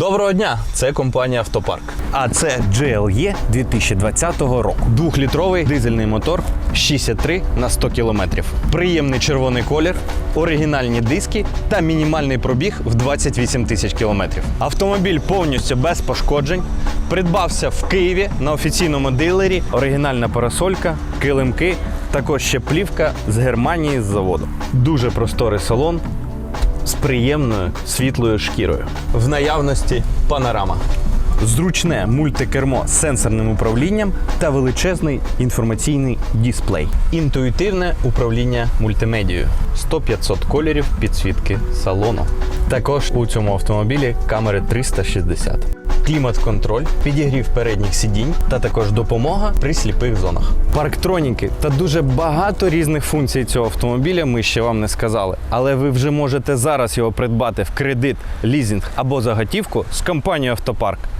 Доброго дня! Це компанія Автопарк. А це GLE 2020 року. Двохлітровий дизельний мотор 63 на 100 кілометрів. Приємний червоний колір, оригінальні диски та мінімальний пробіг в 28 тисяч кілометрів. Автомобіль повністю без пошкоджень. Придбався в Києві на офіційному дилері. Оригінальна парасолька, килимки, також ще плівка з Германії з заводу. Дуже просторий салон з приємною світлою шкірою. В наявності панорама. Зручне мультикермо з сенсорним управлінням та величезний інформаційний дисплей. Інтуїтивне управління мультимедією. 100-500 кольорів підсвітки салону. Також у цьому автомобілі камери 360. Клімат-контроль, підігрів передніх сидінь та також допомога при сліпих зонах. Парктроніки та дуже багато різних функцій цього автомобіля ми ще вам не сказали. Але ви вже можете зараз його придбати в кредит, лізінг або заготівку з компанією Автопарк.